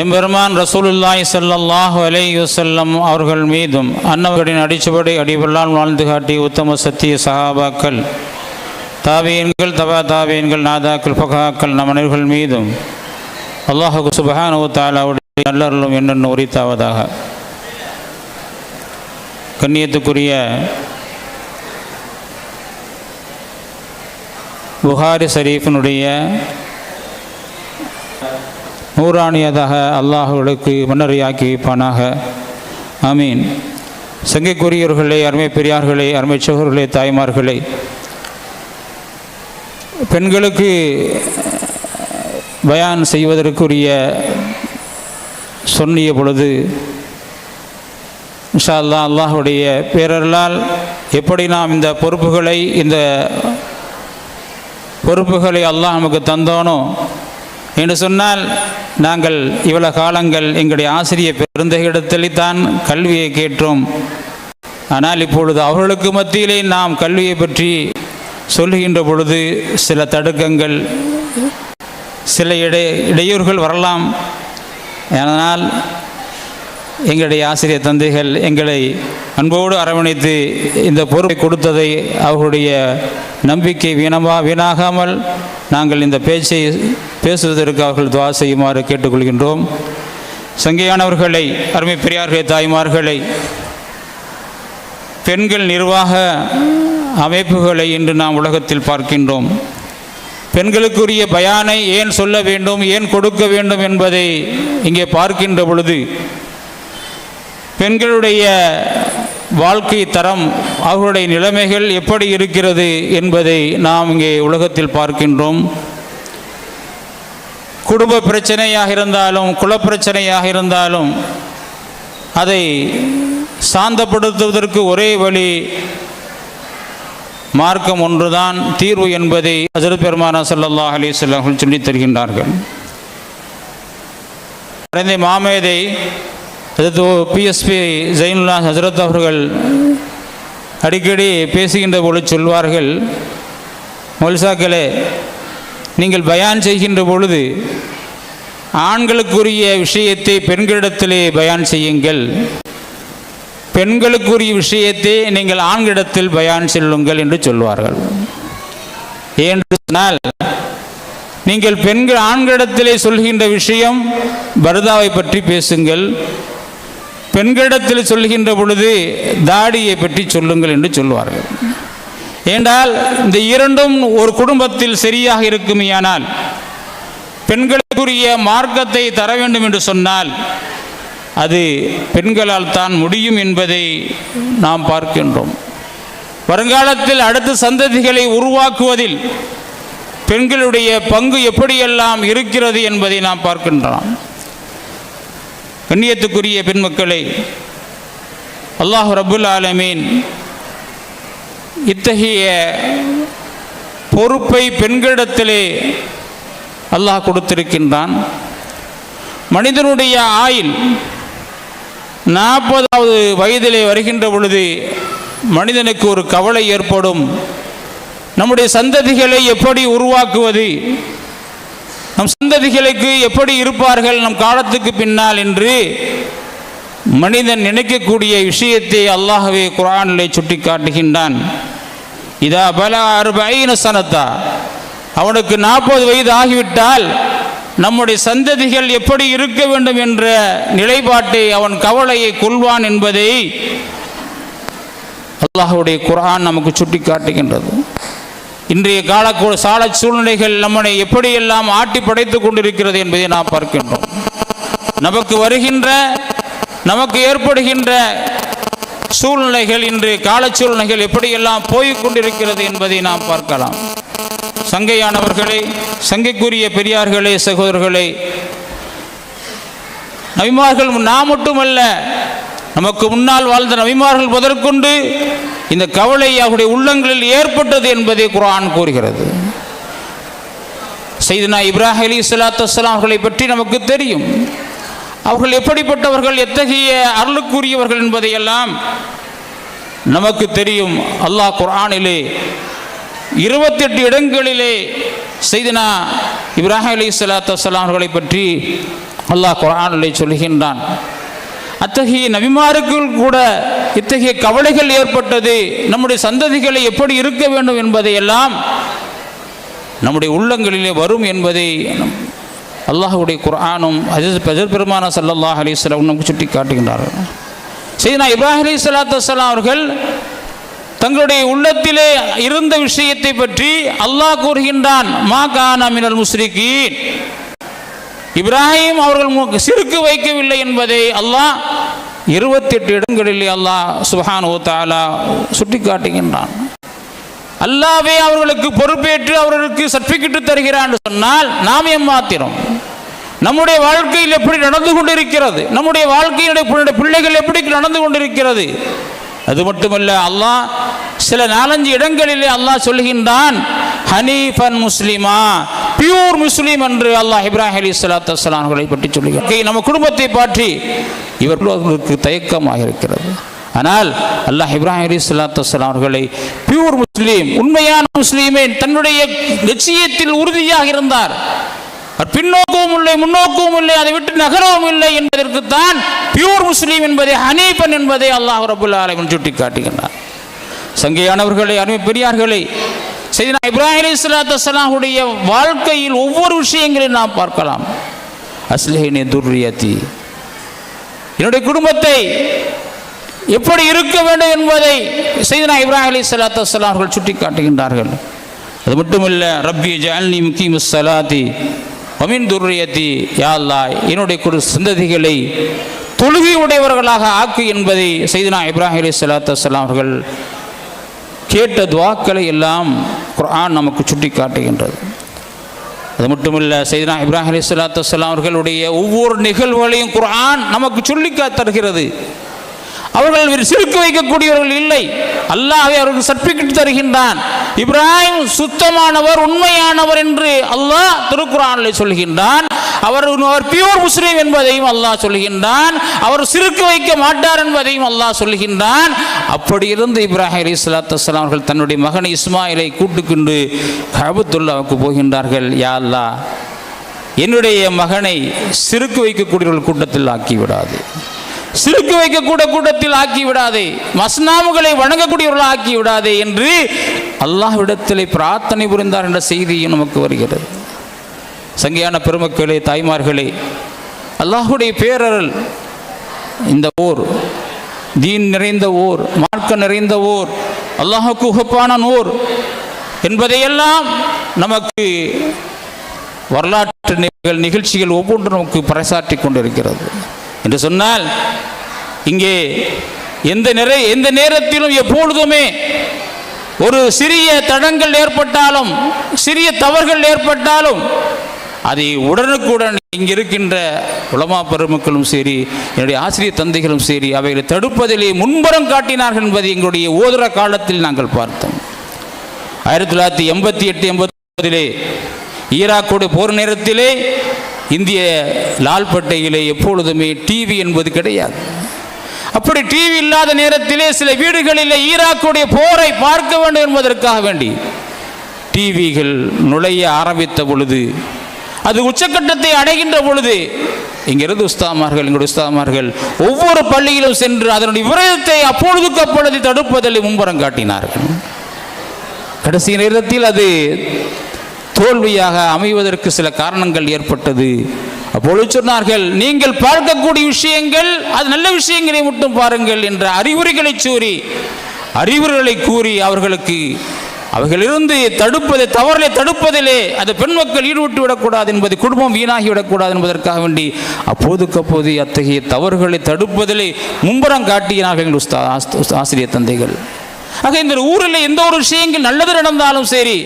எம்பெருமான் ரசூலுல்லாய் ஸல்லல்லாஹு அலைஹி செல்லம் அவர்கள் மீதும் அன்னவர்களின் அடிச்சுபடி அடிபெல்லாம் வாழ்ந்து காட்டி உத்தம சத்திய சகாபாக்கள் தாவியன்கள் தபா தாவியன்கள் நாதாக்கள் பகாக்கள் நம் அனைவர்கள் மீதும் அல்லாஹு சுபஹானு தாலாவுடைய நல்லருளும் என்னென்னு உரித்தாவதாக. கண்ணியத்துக்குரிய புகாரி ஷரீஃபினுடைய நூறாணியதாக அல்லாஹுகளுக்கு மன்னரையாக்கி வைப்பானாக ஆமீன். சங்கைக்குரியவர்களே அருமை பெரியார்களே அருமை சோகர்களே தாய்மார்களே. பெண்களுக்கு பயான் செய்வதற்குரிய சொன்னிய பொழுது இன்ஷா அல்லாஹ் அல்லாஹுடைய பேரர்களால் எப்படி நாம் இந்த பொறுப்புகளை இந்த பொறுப்புகளை அல்லாஹ் நமக்கு தந்தோனோ என்று சொன்னால் நாங்கள் இவ்வளவு காலங்கள் எங்களுடைய ஆசிரியர் பெருந்தகிடத்தில் தான் கல்வியை கேட்டோம். ஆனால் இப்பொழுது அவர்களுக்கு மத்தியிலே நாம் கல்வியை பற்றி சொல்லுகின்ற பொழுது சில தடுக்கங்கள் சில இடை இடையூறுகள் வரலாம். அதனால் எங்களுடைய ஆசிரியர் தந்தைகள் எங்களை அன்போடு அரவணைத்து இந்த பொறுப்பை கொடுத்ததை அவர்களுடைய நம்பிக்கை வீணமா வீணாகாமல் நாங்கள் இந்த பேச்சை பேசுவதற்கு அவர்கள் துவா செய்யுமாறு கேட்டுக்கொள்கின்றோம். சங்கையானவர்களை அருமை பெரியார்களை தாய்மார்களை பெண்கள் நிர்வாக அமைப்புகளை இன்று நாம் உலகத்தில் பார்க்கின்றோம். பெண்களுக்குரிய பயானை ஏன் சொல்ல வேண்டும் ஏன் கொடுக்க வேண்டும் என்பதை இங்கே பார்க்கின்ற பொழுது பெண்களுடைய வாழ்க்கை தரம் அவர்களுடைய நிலைமைகள் எப்படி இருக்கிறது என்பதை நாம் இங்கே உலகத்தில் பார்க்கின்றோம். குடும்ப பிரச்சனையாக இருந்தாலும் குலப்பிரச்சனையாக இருந்தாலும் அதை சாந்தப்படுத்துவதற்கு ஒரே வழி மார்க்கம் ஒன்றுதான். தீர்வு என்பதை ஹசரத் பெருமானா சல்லல்லாஹ் அலிஸ்லாம் சொல்லித் தருகின்றார்கள். குழந்தை மாமேதை அதற்கு பிஎஸ்பி ஜெயினுல்லா ஹசரத் அவர்கள் அடிக்கடி பேசுகின்ற பொழுது சொல்வார்கள் மொல்சாக்களே நீங்கள் பயான் செய்கின்ற பொழுது ஆண்களுக்குரிய விஷயத்தை பெண்களிடத்திலே பயான் செய்யுங்கள். பெண்களுக்குரிய விஷயத்தை நீங்கள் ஆண்களிடத்தில் பயான் செல்லுங்கள் என்று சொல்வார்கள். ஏன்று சொன்னால் நீங்கள் பெண்கள் ஆண்களிடத்திலே சொல்கின்ற விஷயம் பரதாவை பற்றி பேசுங்கள். பெண்களிடத்தில் சொல்கின்ற பொழுது தாடியை பற்றி சொல்லுங்கள் என்று சொல்வார்கள் ஏண்டால் இந்த இரண்டும் ஒரு குடும்பத்தில் சரியாக இருக்குமேயானால் பெண்களுக்குரிய மார்க்கத்தை தர வேண்டும் என்று சொன்னால் அது பெண்களால் தான் முடியும் என்பதை நாம் பார்க்கின்றோம். வருங்காலத்தில் அடுத்த சந்ததிகளை உருவாக்குவதில் பெண்களுடைய பங்கு எப்படியெல்லாம் இருக்கிறது என்பதை நாம் பார்க்கின்றோம். கண்ணியத்துக்குரிய பெண்மக்களை அல்லாஹ் ரபுல் ஆலமீன் இத்தகைய பொறுப்பை பெண்களிடத்திலே அல்லாஹ் கொடுத்திருக்கின்றான். மனிதனுடைய ஆயில் நாற்பதாவது வயதிலே வருகின்ற பொழுது மனிதனுக்கு ஒரு கவலை ஏற்படும். நம்முடைய சந்ததிகளை எப்படி உருவாக்குவது? நம் சந்ததிகளுக்கு எப்படி இருப்பார்கள் நம் காலத்துக்கு பின்னால் என்று மனிதன் நினைக்கக்கூடிய விஷயத்தை அல்லாஹவே குரானிலே சுட்டி காட்டுகின்றான் இதா பல அறுபைன சனத்தா. அவனுக்கு நாற்பது வயது ஆகிவிட்டால் நம்முடைய சந்ததிகள் எப்படி இருக்க வேண்டும் என்ற நிலைப்பாட்டை அவன் கவலையை கொள்வான் என்பதை அல்லாஹுடைய குரான் நமக்கு சுட்டி காட்டுகின்றது இன்றைய கால சால சூழ்நிலைகள் நம்மை எப்படியெல்லாம் ஆட்டி படைத்துக் கொண்டிருக்கிறது என்பதை நாம் பார்க்கின்றோம். நமக்கு வருகின்ற நமக்கு ஏற்படுகின்ற சூழ்நிலைகள் இன்று கால சூழ்நிலைகள் எப்படியெல்லாம் போய்கொண்டிருக்கிறது என்பதை நாம் பார்க்கலாம். சங்கையானவர்களே சங்கைக்குரிய பெரியார்களே சகோதரர்களே நபிமார்கள் நான் மட்டுமல்ல நமக்கு முன்னால் வாழ்ந்த நபிமார்கள் முதற்கொண்டு இந்த கவலை அவருடைய உள்ளங்களில் ஏற்பட்டது என்பதை குரான் கூறுகிறது. செய்தனா இப்ராஹிம் அலி சலாத்து வலாம் அவர்களை பற்றி நமக்கு தெரியும். அவர்கள் எப்படிப்பட்டவர்கள் எத்தகைய அருளுக்குரியவர்கள் என்பதையெல்லாம் நமக்கு தெரியும். அல்லாஹ் குர்ஆனிலே இருபத்தெட்டு இடங்களிலே செய்தனா இப்ராஹிம் அலி சலாத்து வலாம் அவர்களை பற்றி அல்லாஹ் குரானிலே சொல்கின்றான். அத்தகைய நபிமாருக்குள் கூட இத்தகைய கவலைகள் ஏற்பட்டது. நம்முடைய சந்ததிகளை எப்படி இருக்க வேண்டும் என்பதையெல்லாம் நம்முடைய உள்ளங்களிலே வரும் என்பதை அல்லாஹுடைய குரானும் அஜித் பஜர் பெருமான சல்லாஹ் அலிஸ்லாம் நமக்கு சுட்டி காட்டுகின்றார்கள் செய்தினா இப்ராஹிம் அலி சலாத்து அவர்கள் தங்களுடைய உள்ளத்திலே இருந்த விஷயத்தை பற்றி அல்லாஹ் கூறுகின்றான் மா கானா மினல் முஸ்ரிகீன் இப்ராஹிம் அவர்கள் சிறுக்கு வைக்கவில்லை என்பதை அல்லாஹ் இருபத்தெட்டு இடங்களிலே அல்லாஹ் சுஹான் தாலா சுட்டி காட்டுகின்றான். அல்லாவே அவர்களுக்கு பொறுப்பேற்று அவர்களுக்கு சர்டிபிகேட் தருகிறான் சொன்னால் நாம் ஏமாத்திரம் நம்முடைய வாழ்க்கையில் எப்படி நடந்து கொண்டிருக்கிறது? நம்முடைய வாழ்க்கையினுடைய பிள்ளைகள் எப்படி நடந்து கொண்டிருக்கிறது? அது மட்டுமல்ல அல்லாஹ் சில நாலஞ்சு இடங்களிலே அல்லாஹ் சொல்கின்றான் ஹனீஃபன் முஸ்லிமா பியூர் முஸ்லீம் என்று அல்லாஹ் இப்ராஹிம் அலி சலாத்து அஸ்லான்களை பற்றி சொல்லுகிறார். நம்ம குடும்பத்தை பற்றி இவர்களுக்கு தயக்கமாக இருக்கிறது. ஆனால் அல்லாஹ் இப்ராஹிம் அலி சலாத்து அஸ்லாம் அவர்களை பியூர் முஸ்லீம் உண்மையான முஸ்லீமே தன்னுடைய லட்சியத்தில் உறுதியாக இருந்தார். பின்னோக்கவும் இல்லை முன்னோக்கவும் இல்லை அதை விட்டு நகரவும் இல்லை என்பதற்கு தான் பியூர் முஸ்லீம் என்பதை ஹனீபன் என்பதை அல்லாஹ் ரபுல்லா அலைவன் சுட்டி காட்டுகின்றார் சங்கையானவர்களை அருமை பெரியார்களை செய்தினா இப்ராஹிம் அலி சலாத்து வாழ்க்கையில் ஒவ்வொரு விஷயங்களையும் நாம் பார்க்கலாம். அஸ்லிஹினி துர்ரியத்தி. என்னுடைய குடும்பத்தை எப்படி இருக்க வேண்டும் என்பதை செய்தினா இப்ராஹிம் அலி சலாத்து அவர்கள் சுட்டி காட்டுகின்றார்கள் அது மட்டுமல்ல ரப்பி ஜால்னி முக்கீம் சலாத்தி அமீன் துர்ரியத்தி. யா என்னுடைய குரு சந்ததிகளை தொழுகை உடையவர்களாக ஆக்கு என்பதை செய்தினா இப்ராஹிம் அலி சலாத்து அவர்கள் கேட்ட துவாக்களை எல்லாம் குர்ஆன் நமக்கு சுட்டி காட்டுகின்றது. அது மட்டுமில்லை செய்தனா இப்ராஹிம் அலி சலாத்து அவர்களுடைய ஒவ்வொரு நிகழ்வுகளையும் குர்ஆன் நமக்கு சொல்லி தருகிறது அவர்கள் ஒரு சிறுக்கு வைக்கக்கூடியவர்கள் இல்லை. அல்லாஹ்வே அவருக்கு சர்டிபிகேட் தருகின்றான். இப்ராஹிம் சுத்தமானவர் உண்மையானவர் என்று அல்லாஹ் திருக்குறானில் சொல்கின்றான். அவர் அவர் பியூர் முஸ்லீம் என்பதையும் அல்லாஹ் சொல்கின்றான். அவர் சிறுக்கு வைக்க மாட்டார் என்பதையும் அல்லாஹ் சொல்கின்றான். அப்படி இருந்து இப்ராஹிம் அலி சலாத்து அவர்கள் தன்னுடைய மகன் இஸ்மாயிலை கூட்டுக்கொண்டு கபத்துல்லாவுக்கு போகின்றார்கள். யா அல்லாஹ் என்னுடைய மகனை சிறுக்கு வைக்கக்கூடியவர்கள் கூட்டத்தில் ஆக்கிவிடாது சிறுக்கு வைக்கக்கூட கூட்டத்தில் ஆக்கி விடாதே மஸ்னாமுகளை வணங்கக்கூடியவர்கள் ஆக்கி விடாதே என்று அல்லாஹ்விடத்தில் பிரார்த்தனை புரிந்தார் என்ற செய்தியும் நமக்கு வருகிறது. சங்கையான பெருமக்களே தாய்மார்களே அல்லாஹுடைய பேரரல் இந்த ஊர் தீன் நிறைந்த ஓர் மார்க்க நிறைந்த ஓர் அல்லாஹுக்கு உகப்பான ஓர் என்பதையெல்லாம் நமக்கு வரலாற்று நிகழ்வுகள், நிகழ்ச்சிகள் ஒவ்வொன்றும் நமக்கு பறைசாற்றி கொண்டிருக்கிறது. என்று சொன்னால் இங்கே எந்த நிறை எந்த நேரத்திலும் எப்பொழுதுமே ஒரு சிறிய தடங்கள் ஏற்பட்டாலும் சிறிய தவறுகள் ஏற்பட்டாலும் அதை உடனுக்குடன் இங்கே இருக்கின்ற உலமா பெருமக்களும் சரி என்னுடைய ஆசிரியர் தந்தைகளும் சரி அவைகளை தடுப்பதிலே முன்புறம் காட்டினார்கள் என்பதை எங்களுடைய ஓதுர காலத்தில் நாங்கள் பார்த்தோம். ஆயிரத்தி தொள்ளாயிரத்தி எண்பத்தி எட்டு எண்பத்தி ஒன்பதிலே ஈராக்கோடு போர் நேரத்திலே இந்திய லால்பட்டையிலே எப்பொழுதுமே டிவி என்பது கிடையாது. அப்படி டிவி இல்லாத நேரத்திலே சில வீடுகளில் ஈராக்குடைய போரை பார்க்க வேண்டும் என்பதற்காக வேண்டி டிவிகள் நுழைய ஆரம்பித்த பொழுது அது உச்சக்கட்டத்தை அடைகின்ற பொழுது இங்கிருந்து உஸ்தாமார்கள் எங்களுடைய உஸ்தாமார்கள் ஒவ்வொரு பள்ளியிலும் சென்று அதனுடைய விரதத்தை அப்பொழுதுக்கு அப்பொழுது தடுப்பதில் மும்புறம் காட்டினார்கள். கடைசி நேரத்தில் அது தோல்வியாக அமைவதற்கு சில காரணங்கள் ஏற்பட்டது. அப்பொழுது சொன்னார்கள் நீங்கள் பார்க்கக்கூடிய விஷயங்கள் அது நல்ல விஷயங்களை மட்டும் பாருங்கள் என்ற அறிவுரைகளை கூறி அறிவுரைகளை கூறி அவர்களுக்கு அவர்களிருந்து தடுப்பதை தவறலை தடுப்பதிலே அது பெண் மக்கள் ஈடுபட்டு விடக்கூடாது என்பது குடும்பம் வீணாகி விடக்கூடாது என்பதற்காக வேண்டி அப்போதுக்கு அப்போது அத்தகைய தவறுகளை தடுப்பதிலே மும்புறம் காட்டினார்கள் எங்கள் ஆஸ்- ஆசிரியர் தந்தைகள். ஆக இந்த ஊரில் எந்த ஒரு விஷயங்கள் நல்லது நடந்தாலும் சரி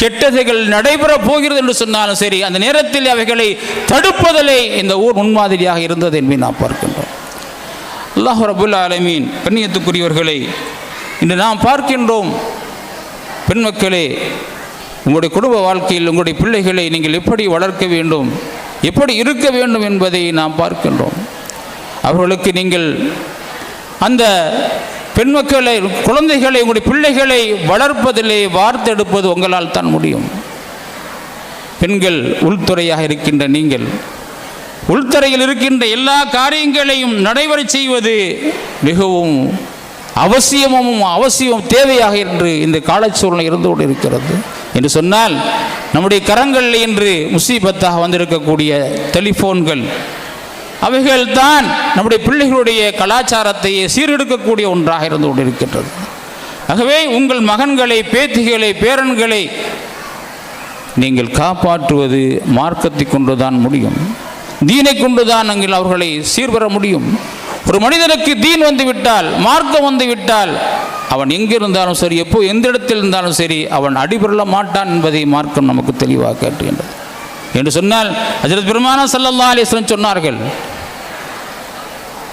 கெட்டதைகள் நடைபெற போகிறது என்று சொன்னாலும் சரி அந்த நேரத்தில் அவைகளை தடுப்பதிலே இந்த ஊர் முன்மாதிரியாக இருந்தது என்பதை நாம் பார்க்கின்றோம். அல்லாஹ் ரபுல் ஆலமீன் பெண்ணியத்துக்குரியவர்களை இன்று நாம் பார்க்கின்றோம் பெண் மக்களே உங்களுடைய குடும்ப வாழ்க்கையில் உங்களுடைய பிள்ளைகளை நீங்கள் எப்படி வளர்க்க வேண்டும் எப்படி இருக்க வேண்டும் என்பதை நாம் பார்க்கின்றோம். அவர்களுக்கு நீங்கள் அந்த பெண் மக்களை குழந்தைகளை உங்களுடைய பிள்ளைகளை வளர்ப்பதிலே வார்த்தெடுப்பது உங்களால் தான் முடியும். பெண்கள் உள்துறையாக இருக்கின்ற நீங்கள் உள்துறையில் இருக்கின்ற எல்லா காரியங்களையும் நடைபெற செய்வது மிகவும் அவசியமும் அவசியம் தேவையாக என்று இந்த காலச்சூழ்நிலை இருந்து கொண்டு இருக்கிறது என்று சொன்னால் நம்முடைய கரங்களில் இன்று முசீபத்தாக வந்திருக்கக்கூடிய டெலிஃபோன்கள் அவைகள்தான் நம்முடைய பிள்ளைகளுடைய கலாச்சாரத்தை சீரெடுக்கக்கூடிய ஒன்றாக இருந்து கொண்டிருக்கின்றது. ஆகவே உங்கள் மகன்களை பேத்திகளை பேரன்களை நீங்கள் காப்பாற்றுவது மார்க்கத்தை கொண்டுதான் முடியும். தீனை கொண்டுதான் நீங்கள் அவர்களை சீர்வர முடியும். ஒரு மனிதனுக்கு தீன் வந்துவிட்டால் மார்க்கம் வந்து விட்டால் அவன் எங்கிருந்தாலும் சரி எப்போ எந்த இடத்தில் இருந்தாலும் சரி அவன் அடிபெறல மாட்டான் என்பதை மார்க்கம் நமக்கு தெளிவாக காட்டுகின்றது. என்று சொன்னால் அஜரத் பெருமானா ஸல்லல்லாஹு அலைஹி சொன்னார்கள்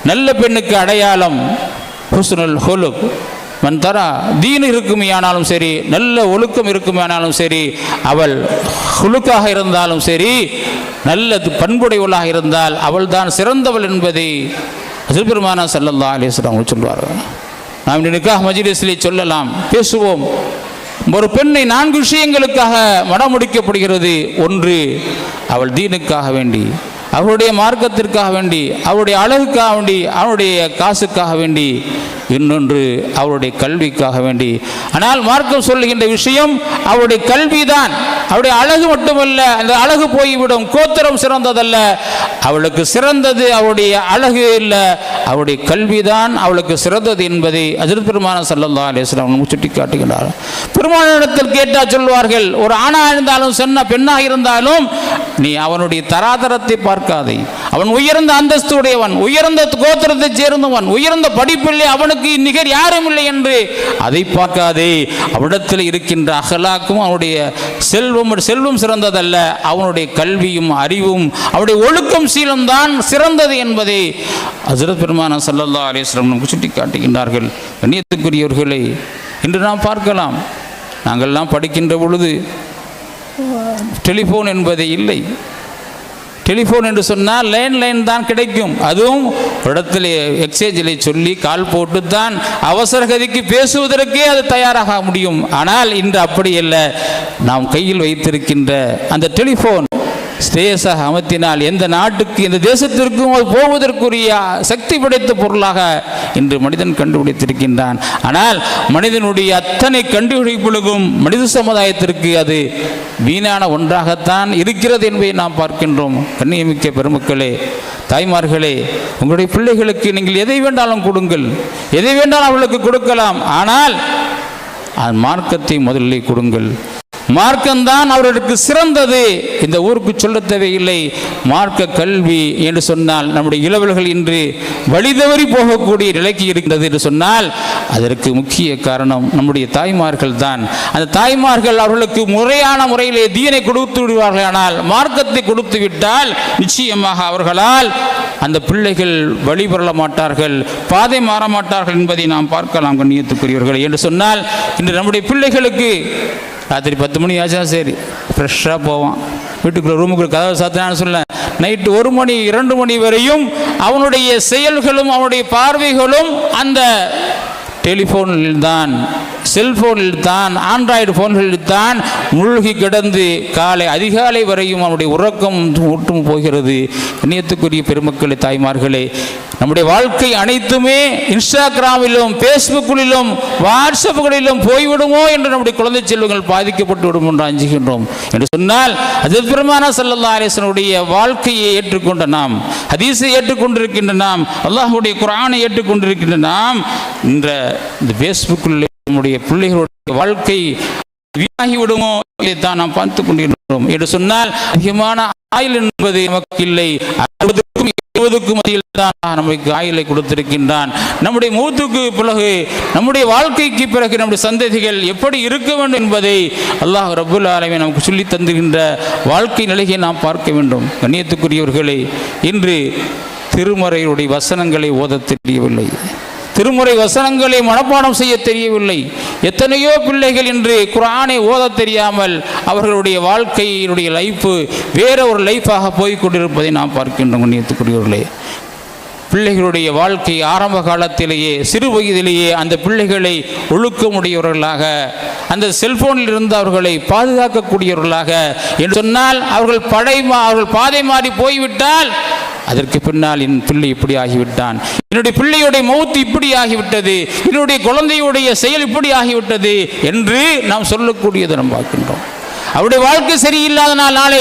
நல்ல பெண்ணுக்கு அடையாளம் ஹுஸ்னுல் ஹொலுக். மன் தரா தீன் இருக்குமையானாலும் சரி நல்ல ஒழுக்கம் இருக்குமையானாலும் சரி அவள் ஹுலுக்காக இருந்தாலும் சரி நல்ல பண்புடையவளாக இருந்தால் அவள் தான் சிறந்தவள் என்பதை ஹசரத் சல்லல்லா அலிஸ்லாம் அவங்க சொல்வார்கள். நாம் நினைக்காக நிக்காஹ் சொல்லலாம் பேசுவோம். ஒரு பெண்ணை நான்கு விஷயங்களுக்காக மடமுடிக்கப்படுகிறது ஒன்று அவள் தீனுக்காக வேண்டி. அவருடைய மார்க்கத்திற்காக வேண்டி அவருடைய அழகுக்காக வேண்டி அவருடைய காசுக்காக வேண்டி இன்னொன்று அவருடைய கல்விக்காக வேண்டி. ஆனால் மார்க்கம் சொல்லுகின்ற விஷயம் அவருடைய கல்விதான். அவருடைய அழகு மட்டுமல்ல அந்த அழகு போய்விடும் கோத்திரம் சிறந்ததல்ல. அவளுக்கு சிறந்தது அவருடைய அழகு இல்லை. அவருடைய கல்விதான் அவளுக்கு சிறந்தது என்பதை அஜித் பெருமான சல்லல்லா அலிஸ்லாம் சுட்டி காட்டுகிறார் பெருமானிடத்தில் கேட்டால் சொல்வார்கள் ஒரு ஆணாக இருந்தாலும் சொன்ன பெண்ணாக இருந்தாலும் நீ அவனுடைய தராதரத்தை பார்க்காதே. அவன் உயர்ந்த அந்தஸ்துடையவன் உயர்ந்த கோத்திரத்தைச் சேர்ந்தவன் உயர்ந்த படிப்பில்லை அவனுக்கு நிகர் யாரும் இல்லை என்று. அதை பார்க்காதே அவனிடத்தில் இருக்கின்ற அகலாக்கும் அவனுடைய செல்வம் செல்வம் சிறந்ததல்ல. அவனுடைய கல்வியும் அறிவும் அவனுடைய ஒழுக்கம் சீலம் தான் சிறந்தது என்பதை ஹசரத் பெருமான சல்லல்லா அலிஸ்லம் நமக்கு சுட்டி காட்டுகின்றார்கள் கண்ணியத்துக்குரியவர்களை இன்று நாம் பார்க்கலாம். நாங்கள்லாம் படிக்கின்ற பொழுது டெலிஃபோன் என்பதே இல்லை. டெலிஃபோன் என்று சொன்னால் லைன் லைன் தான் கிடைக்கும். அதுவும் இடத்துல எக்ஸேஜில் சொல்லி கால் போட்டு தான் அவசரகதிக்கு பேசுவதற்கே அது தயாராக முடியும். ஆனால் இன்று அப்படி இல்லை நாம் கையில் வைத்திருக்கின்ற அந்த டெலிஃபோன் ஸ்டேஸாக அமர்த்தினால் எந்த நாட்டுக்கு எந்த தேசத்திற்கும் அது போவதற்குரிய சக்தி படைத்த பொருளாக இன்று மனிதன் கண்டுபிடித்திருக்கின்றான். ஆனால் மனிதனுடைய அத்தனை கண்டுபிடிப்புகளுக்கும் மனித சமுதாயத்திற்கு அது வீணான ஒன்றாகத்தான் இருக்கிறது என்பதை நாம் பார்க்கின்றோம். கண்ணியமிக்க பெருமக்களே தாய்மார்களே உங்களுடைய பிள்ளைகளுக்கு நீங்கள் எதை வேண்டாலும் கொடுங்கள். எதை வேண்டாலும் அவர்களுக்கு கொடுக்கலாம். ஆனால் அந்த மார்க்கத்தை முதலில் கொடுங்கள். மார்க்கம்தான் அவர்களுக்கு சிறந்தது. இந்த ஊருக்கு சொல்ல தேவையில்லை மார்க்க கல்வி என்று சொன்னால் நம்முடைய இளவல்கள் இன்று வழிதவறி போகக்கூடிய நிலைக்கு இருக்கின்றது என்று சொன்னால் அதற்கு முக்கிய காரணம் நம்முடைய தாய்மார்கள் தான் அந்த தாய்மார்கள் அவர்களுக்கு முறையான முறையிலே தீனை கொடுத்து விடுவார்கள். ஆனால் மார்க்கத்தை கொடுத்து விட்டால் நிச்சயமாக அவர்களால் அந்த பிள்ளைகள் வழிபெறல மாட்டார்கள். பாதை மாற மாட்டார்கள் என்பதை நாம் பார்க்கலாம் கண்ணியத்துக்குரியவர்கள் என்று சொன்னால் இன்று நம்முடைய பிள்ளைகளுக்கு ராத்திரி பத்து மணி ஆச்சா சரி ஃப்ரெஷ்ஷாக போவான். வீட்டுக்குள்ள ரூமுக்குள்ள கதவை சாத்தினான்னு சொல்ல? நைட்டு ஒரு மணி இரண்டு மணி வரையும் அவனுடைய செயல்களும் அவனுடைய பார்வைகளும் அந்த டெலிஃபோனில் தான் செல்போனில் தான் ஆண்ட்ராய்டு ஃபோன்களில் தான் மூழ்கி கிடந்து காலை அதிகாலை வரையும் அவனுடைய உறக்கம் ஒட்டும் போகிறது. இணையத்துக்குரிய பெருமக்களே தாய்மார்களே நம்முடைய வாழ்க்கை அனைத்துமே இன்ஸ்டாகிராமிலும் ஃபேஸ்புக்கிலும் வாட்ஸ்அப்புகளிலும் போய்விடுமோ என்று நம்முடைய குழந்தை செல்வங்கள் பாதிக்கப்பட்டு விடும் என்று அஞ்சுகின்றோம். என்று சொன்னால் அது பெருமான சல்லா அலிசனுடைய வாழ்க்கையை ஏற்றுக்கொண்ட நாம் ஹதீஸை ஏற்றுக்கொண்டிருக்கின்ற நாம் அல்லாஹுடைய குரானை ஏற்றுக்கொண்டிருக்கின்ற நாம் இந்த இந்த ஃபேஸ்புக்கில் நம்முடைய பிள்ளைகளுடைய வாழ்க்கை வீணாகி விடுமோ இதைத்தான் நாம் பார்த்து கொண்டிருக்கிறோம் என்று சொன்னால் அதிகமான ஆயுள் என்பது நமக்கு இல்லை. அறுபதுக்கும் இருபதுக்கும் மத்தியில் தான் நமக்கு ஆயுளை கொடுத்திருக்கின்றான். நம்முடைய மூத்துக்கு பிறகு நம்முடைய வாழ்க்கைக்கு பிறகு நம்முடைய சந்ததிகள் எப்படி இருக்க வேண்டும் என்பதை அல்லாஹ் ரபுல் ஆலமே நமக்கு சொல்லி தந்துகின்ற வாழ்க்கை நிலையை நாம் பார்க்க வேண்டும். கண்ணியத்துக்குரியவர்களே இன்று திருமறையுடைய வசனங்களை ஓதத் தெரியவில்லை. திருமுறை வசனங்களை மனப்பாடம் செய்ய தெரியவில்லை. எத்தனையோ பிள்ளைகள் இன்று குரானை ஓதத் தெரியாமல் அவர்களுடைய வாழ்க்கையினுடைய லைஃப் வேற ஒரு லைஃபாக போய் கொண்டிருப்பதை நாம் பார்க்கின்றோம் கண்ணியத்துக்குரியவர்களே. பிள்ளைகளுடைய வாழ்க்கை ஆரம்ப காலத்திலேயே சிறு வயதிலேயே அந்த பிள்ளைகளை ஒழுக்கமுடையவர்களாக அந்த செல்போனில் இருந்து அவர்களை பாதுகாக்கக்கூடியவர்களாக என்று சொன்னால் அவர்கள் படை மா- அவர்கள் பாதை மாறி போய்விட்டால் அதற்கு பின்னால் என் பிள்ளை இப்படி ஆகிவிட்டான். என்னுடைய பிள்ளையுடைய மௌத்து இப்படி ஆகிவிட்டது என்னுடைய குழந்தையுடைய செயல் இப்படி ஆகிவிட்டது என்று நாம் சொல்லக்கூடியதை நாம் பார்க்கின்றோம். அவருடைய வாழ்க்கை சரியில்லாதனால் நாளை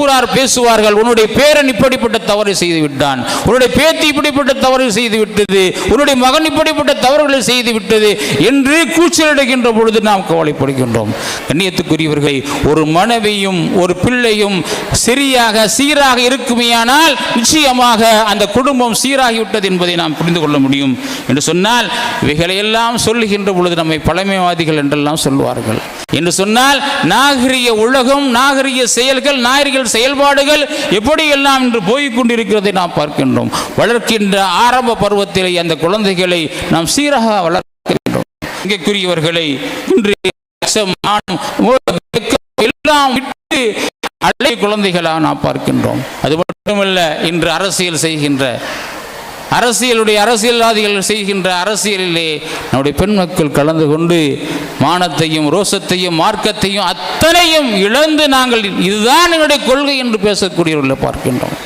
ஊரார் பேசுவார்கள். உன்னுடைய பேரன் இப்படிப்பட்ட தவறு செய்து விட்டான் உன்னுடைய பேத்தி இப்படிப்பட்ட தவறு செய்து விட்டது உன்னுடைய மகன் இப்படிப்பட்ட தவறுகளை செய்து விட்டது என்று கூச்சலிடுகின்ற பொழுது நாம் கவலைப்படுகின்றோம். கண்ணியத்துக்குரியவர்களை ஒரு மனைவியும் ஒரு பிள்ளையும் சரியாக சீராக இருக்குமேயானால் நிச்சயமாக அந்த குடும்பம் சீராகிவிட்டது என்பதை நாம் புரிந்து கொள்ள முடியும். என்று சொன்னால் இவைகளையெல்லாம் சொல்லுகின்ற பொழுது நம்மை பழமைவாதிகள் என்றெல்லாம் சொல்லுவார்கள் என்று சொன்னால் நாகரிக உலகம் நாகரிக செயல்கள் நாகரிக செயல்பாடுகள் எப்படியெல்லாம் இன்று போய்கொண்டிருக்கிறதை நாம் பார்க்கின்றோம். வளர்க்கின்ற ஆரம்ப பருவத்திலே அந்த குழந்தைகளை நாம் சீராக வளர்க்கின்றோம். இங்கேக்குரியவர்களை இன்று எல்லாம் விட்டு அழை குழந்தைகளாக நாம் பார்க்கின்றோம். அது மட்டுமல்ல இன்று அரசியல் செய்கின்ற அரசியலுடைய அரசியல்வாதிகள் செய்கின்ற அரசியலிலே நம்முடைய பெண் மக்கள் கலந்து கொண்டு மானத்தையும் ரோசத்தையும் மார்க்கத்தையும் அத்தனையும் இழந்து நாங்கள் இதுதான் என்னுடைய கொள்கை என்று பேசக்கூடியவர்களை பார்க்கின்றோம்.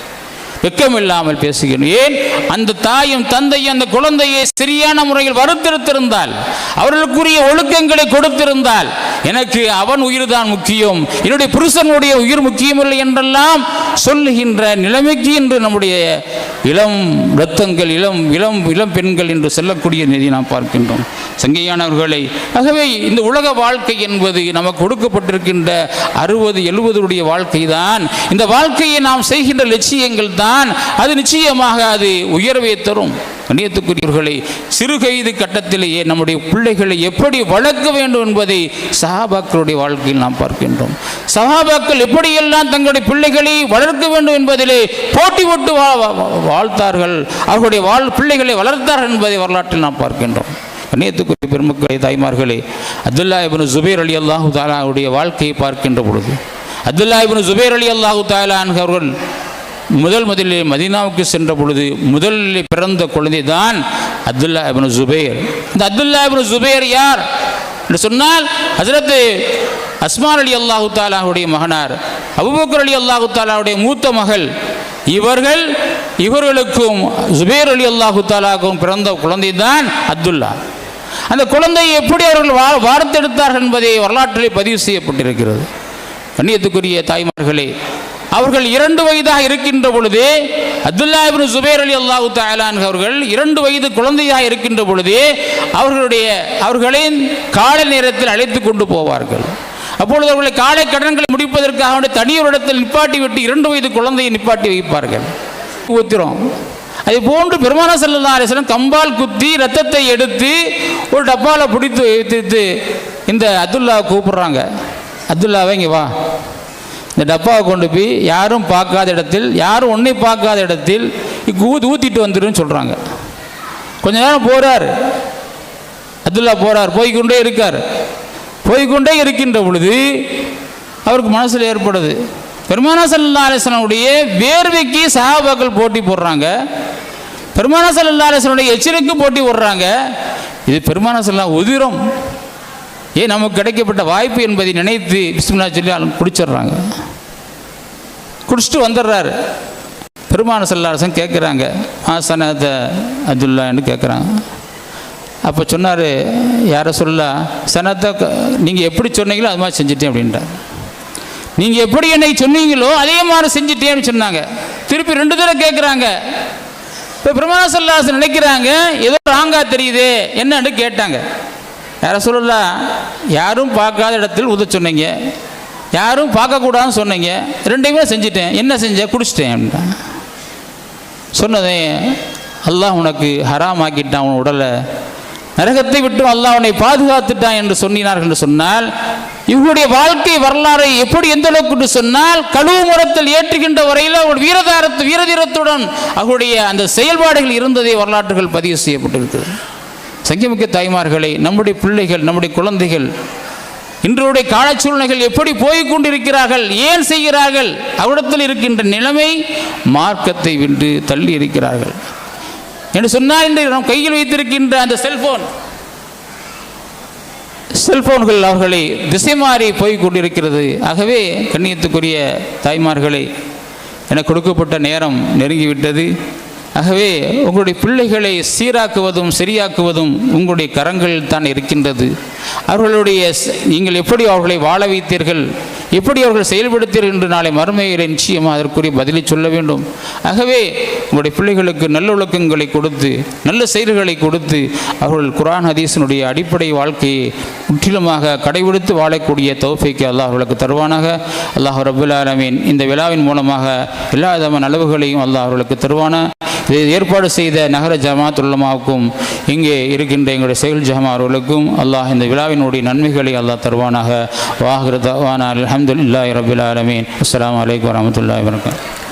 வெக்கமில்லாமல் பேசுகிறோம் ஏன்? அந்த தாயும் தந்தையும் அந்த குழந்தையை சரியான முறையில் வறுத்தெடுத்திருந்தால் அவர்களுக்குரிய ஒழுக்கங்களை கொடுத்திருந்தால் எனக்கு அவன் உயிர் தான் முக்கியம். என்னுடைய புருஷனுடைய உயிர் முக்கியமில்லை என்றெல்லாம் சொல்லுகின்ற நிலைமைக்கு இன்று நம்முடைய இளம் இரத்தங்கள் இளம் இளம் இளம் பெண்கள் என்று சொல்லக்கூடிய நிதி நாம் பார்க்கின்றோம். சங்கையானவர்களை ஆகவே இந்த உலக வாழ்க்கை என்பது நமக்கு கொடுக்கப்பட்டிருக்கின்ற அறுபது எழுபதுடைய வாழ்க்கை தான் இந்த வாழ்க்கையை நாம் செய்கின்ற லட்சியங்கள் தான் அது நிச்சயமாக அது உயர்வை தரும். கண்ணியத்துக்குரியவர்களை சிறுகைது கட்டத்திலேயே நம்முடைய பிள்ளைகளை எப்படி வளர்க்க வேண்டும் என்பதை சஹாபாக்களுடைய வாழ்க்கையில் நாம் பார்க்கின்றோம். சஹாபாக்கள் எப்படியெல்லாம் தங்களுடைய பிள்ளைகளை வளர்க்க வேண்டும் என்பதிலே போட்டி போட்டு வா- வா- வாழ்த்தார்கள் அவர்களுடைய வாழ் பிள்ளைகளை வளர்த்தார்கள் என்பதை வரலாற்றில் நாம் பார்க்கின்றோம். கண்ணியத்துக்குரிய பெருமக்களை தாய்மார்களே அப்துல்லா இபின் ஜுபேர் அலி அல்லாஹு தாலாவுடைய வாழ்க்கையை பார்க்கின்ற பொழுது அப்துல்லா இபின் ஜுபேர் அலி அல்லாஹு தாலா அவர்கள் முதல் முதலில் மதீனாவுக்கு சென்ற பொழுது முதலில் பிறந்த குழந்தை தான் அப்துல்லா இபின் ஜுபேர் இந்த அப்துல்லா இபின் ஜுபேர் யார்? என்று சொன்னால் ஹசரத்து அஸ்மான் அலி அல்லாஹு தாலாவுடைய மகனார் அபுபக்கர் அலி அல்லாஹு தாலாவுடைய மூத்த மகள். இவர்கள் இவர்களுக்கும் ஜுபேர் அலி அல்லாஹு தாலாவுக்கும் பிறந்த குழந்தை தான் அப்துல்லா. அந்த குழந்தையை எப்படி அவர்கள் வா வார்த்தெடுத்தார்கள் என்பதை வரலாற்றில் பதிவு செய்யப்பட்டிருக்கிறது. கண்ணியத்துக்குரிய தாய்மார்களே அவர்கள் இரண்டு வயதாக இருக்கின்ற பொழுது அப்துல்லாஹிபின் இப்னு அலி அல்லாஹு தாலான் அவர்கள் இரண்டு வயது குழந்தையாக இருக்கின்ற பொழுது அவர்களுடைய அவர்களின் காலை நேரத்தில் அழைத்து கொண்டு போவார்கள். அப்பொழுது அவர்களை காலை கடன்களை முடிப்பதற்காக தனியோரிடத்தில் இடத்தில் நிப்பாட்டி விட்டு இரண்டு வயது குழந்தையை நிப்பாட்டி வைப்பார்கள். ஊத்திரம் அதே போன்று பெருமான செல்லா அலிஸ்லாம் கம்பால் குத்தி ரத்தத்தை எடுத்து ஒரு டப்பாவில் பிடித்து வைத்து இந்த அப்துல்லா கூப்பிடுறாங்க. அப்துல்லாவை இங்கே வா. இந்த டப்பாவை கொண்டு போய் யாரும் பார்க்காத இடத்தில் யாரும் ஒன்றை பார்க்காத இடத்தில் இங்க ஊத்தி ஊற்றிட்டு வந்துருன்னு சொல்கிறாங்க கொஞ்ச நேரம் போகிறார் அப்துல்லா போகிறார் போய்க்கொண்டே இருக்கார். போய்க்கொண்டே இருக்கின்ற பொழுது அவருக்கு மனசில் ஏற்படுது. பெருமானா சல்லா அலிஸ்லனுடைய வேர்வைக்கு சஹாபாக்கள் போட்டி போடுறாங்க. பெருமானா சல்லா அலிஸ்லனுடைய எச்சரிக்கை போட்டி போடுறாங்க. இது பெருமானா சல்லா உதிரம். ஏன் நமக்கு கிடைக்கப்பட்ட வாய்ப்பு என்பதை நினைத்து பிஸ்மில்லா சொல்லி குடிச்சிடுறாங்க. குடிச்சிட்டு வந்துடுறாரு. பெருமான செல்லாரசன் கேட்குறாங்க. ஆசனத அப்துல்லான்னு கேட்குறாங்க. அப்போ சொன்னார் யாரை சொல்ல சனத்தை நீங்கள் எப்படி சொன்னீங்களோ அது மாதிரி செஞ்சிட்டேன் அப்படின்றார். நீங்கள் எப்படி என்னை சொன்னீங்களோ அதே மாதிரி செஞ்சிட்டேன்னு சொன்னாங்க. திருப்பி ரெண்டு தடவை கேட்குறாங்க. இப்போ பிரமாண சொல்லாசன் நினைக்கிறாங்க ஏதோ ராங்கா தெரியுதே என்னன்னு கேட்டாங்க. யார சொல்லலாம் யாரும் பார்க்காத இடத்தில் உத சொன்னீங்க. யாரும் பார்க்கக்கூடாதுன்னு சொன்னீங்க. ரெண்டையுமே செஞ்சிட்டேன். என்ன செஞ்சேன் குடிச்சிட்டேன் சொன்னதே அல்லாஹ் உனக்கு ஹராம் ஆக்கிட்டான் உன் உடலை நரகத்தை விட்டு அல்லாஹ் உன்னை பாதுகாத்துட்டான் என்று சொன்னினார்கள் என்று சொன்னால் இவருடைய வாழ்க்கை வரலாறை எப்படி எந்த அளவுக்கு என்று சொன்னால் கழுவு முறத்தில் ஏற்றுகின்ற வரையில் அவர் வீரதாரத்து வீரதீரத்துடன் அவருடைய அந்த செயல்பாடுகள் இருந்ததை வரலாற்றுகள் பதிவு செய்யப்பட்டிருக்கிறது. சங்கமிக்க தாய்மார்களை நம்முடைய பிள்ளைகள் நம்முடைய குழந்தைகள் இன்றைய கால சூழ்நிலைகள் எப்படி போய்கொண்டிருக்கிறார்கள் ஏன் செய்கிறார்கள் அவரிடத்தில் இருக்கின்ற நிலைமை மார்க்கத்தை வின்று தள்ளி இருக்கிறார்கள். என்று சொன்னால் இன்று நம் கையில் வைத்திருக்கின்ற அந்த செல்போன் செல்போன்கள் அவர்களை திசை மாறி போய்கொண்டிருக்கிறது. ஆகவே கண்ணியத்துக்குரிய தாய்மார்களை எனக்கு கொடுக்கப்பட்ட நேரம் நெருங்கிவிட்டது. ஆகவே உங்களுடைய பிள்ளைகளை சீராக்குவதும் சரியாக்குவதும் உங்களுடைய கரங்களில் தான் இருக்கின்றது. அவர்களுடைய நீங்கள் எப்படி அவர்களை வாழ வைத்தீர்கள் எப்படி அவர்கள் செயல்படுத்தீர்கள் என்று நாளை மறுமையில் நிச்சயமாக அதற்குரிய பதிலை சொல்ல வேண்டும். ஆகவே உங்களுடைய பிள்ளைகளுக்கு நல்லொழுக்கங்களை கொடுத்து நல்ல செயல்களை கொடுத்து அவர்கள் குரான் ஹதீஸினுடைய அடிப்படை வாழ்க்கையை முற்றிலுமாக கடைபிடித்து வாழக்கூடிய தௌஃபைக்கு அல்லாஹ் அவர்களுக்கு தருவானாக. அல்லாஹ் ரபுல் ஆலமீன் இந்த விழாவின் மூலமாக எல்லா விதமான நலவுகளையும் அல்லாஹ் அவர்களுக்கு தருவான. இதை ஏற்பாடு செய்த நகர ஜமாத் உள்ளமாவுக்கும் இங்கே இருக்கின்ற எங்களுடைய செயல் ஜமா அவர்களுக்கும் அல்லாஹ் இந்த விழாவினுடைய நன்மைகளை அல்லாஹ் தருவானாக. வாஹிர தவானா அல்ஹம்துலில்லாஹி ரபில் ஆலமீன். அஸ்லாம் வலைக்கம் வரமத்துல்லாஹ் வபரகாத்துஹு